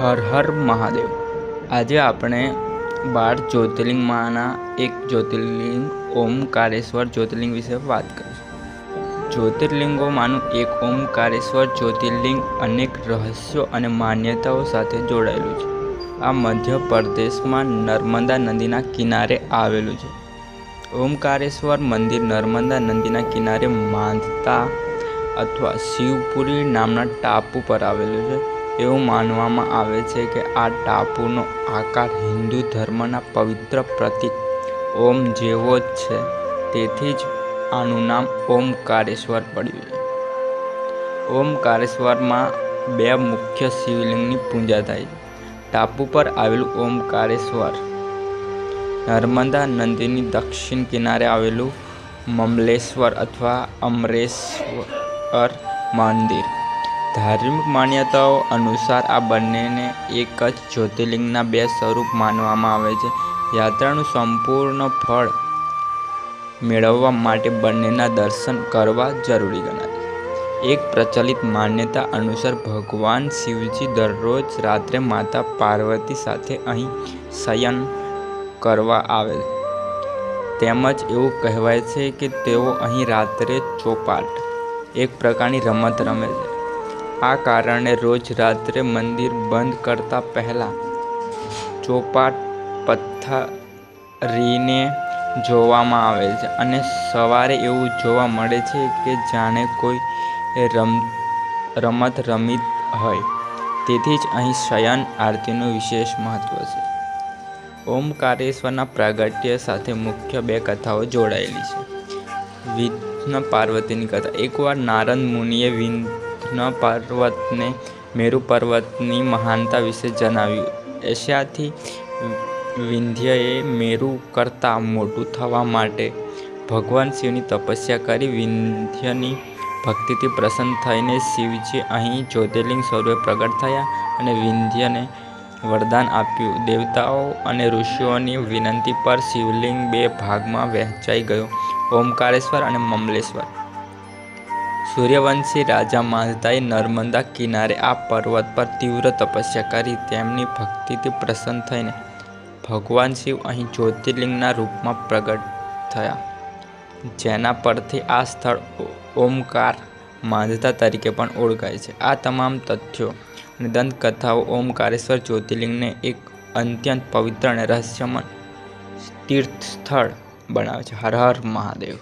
હર હર મહાદેવ. આજે આપણે બાર જ્યોતિર્લિંગમાંના એક જ્યોતિર્લિંગ, ઓમકારેશ્વર જ્યોતિર્લિંગ વિશે વાત કરીશું. જ્યોતિર્લિંગોમાંનું એક ઓમકારેશ્વર જ્યોતિર્લિંગ અનેક રહસ્યો અને માન્યતાઓ સાથે જોડાયેલું છે. આ મધ્યપ્રદેશમાં નર્મદા નદીના કિનારે આવેલું છે. ઓમકારેશ્વર મંદિર નર્મદા નદીના કિનારે માંધતા અથવા શિવપુરી નામના ટાપુ પર આવેલું છે. એવું માનવામાં આવે છે કે આ ટાપુનો આકાર હિન્દુ ધર્મના પવિત્ર પ્રતીક ઓમ જેવો જ છે. તેથી જ આનું નામ ઓમકારેશ્વર પડ્યું છે. ઓમકારેશ્વરમાં બે મુખ્ય શિવલિંગની પૂજા થાય ટાપુ પર આવેલું ઓમકારેશ્વર, નર્મદા નદીની દક્ષિણ કિનારે આવેલું મમલેશ્વર અથવા અમરેશ્વર મંદિર. ધાર્મિક માન્યતાઓ અનુસાર આ બંનેને એક જ જ્યોતિર્લિંગના બે સ્વરૂપ માનવામાં આવે છે. યાત્રાનું સંપૂર્ણ ફળ મેળવવા માટે બંનેના દર્શન કરવા જરૂરી ગણાય. એક પ્રચલિત માન્યતા અનુસાર ભગવાન શિવજી દરરોજ રાત્રે માતા પાર્વતી સાથે અહીં શયન કરવા આવે તેમજ એવું કહેવાય છે કે તેઓ અહીં રાત્રે ચોપાટ, એક પ્રકારની રમત રમે છે. આ કારણે રોજ રાત્રે મંદિર બંધ કરતા પહેલાં ચોપાટ પથ્થરીને જોવામાં આવે છે અને સવારે એવું જોવા મળે છે કે જાણે કોઈ રમ, રમત રમી હોય. તેથી જ અહીં શયન આરતીનું વિશેષ મહત્ત્વ છે. ઓમકારેશ્વરના પ્રાગટ્ય સાથે મુખ્ય બે કથાઓ જોડાયેલી છે. વિઘ્ન પાર્વતીની કથા. એકવાર નારદ મુનિએ વિઘ્ન પર્વતને મેરુ પર્વતની મહાનતા વિશે જણાવ્યું. એશિયાથી વિંધ્યએ મેરુ કરતાં મોટું થવા માટે ભગવાન શિવની તપસ્યા કરી વિંધ્યની ભક્તિથી પ્રસન્ન થઈને શિવજી અહીં જ્યોતિર્લિંગ સ્વરૂપે પ્રગટ થયા અને વિંધ્યને વરદાન આપ્યું. દેવતાઓ અને ઋષિઓની વિનંતી પર શિવલિંગ બે ભાગમાં વહેંચાઈ ગયો. ઓમકારેશ્વર અને મમલેશ્વર. સૂર્યવંશી રાજા માંધાતાએ નર્મદા કિનારે આ પર્વત પર તીવ્ર તપસ્યા કરી. તેમની ભક્તિથી પ્રસન્ન થઈને ભગવાન શિવ અહીં જ્યોતિર્લિંગના રૂપમાં પ્રગટ થયા. જેના પરથી આ સ્થળ ઓમકાર માંધતા તરીકે પણ ઓળખાય છે. આ તમામ તથ્યો અને દંતકથાઓ ઓમકારેશ્વર જ્યોતિર્લિંગને એક અત્યંત પવિત્ર અને રહસ્યમય તીર્થ સ્થળ બનાવે છે. હર હર મહાદેવ.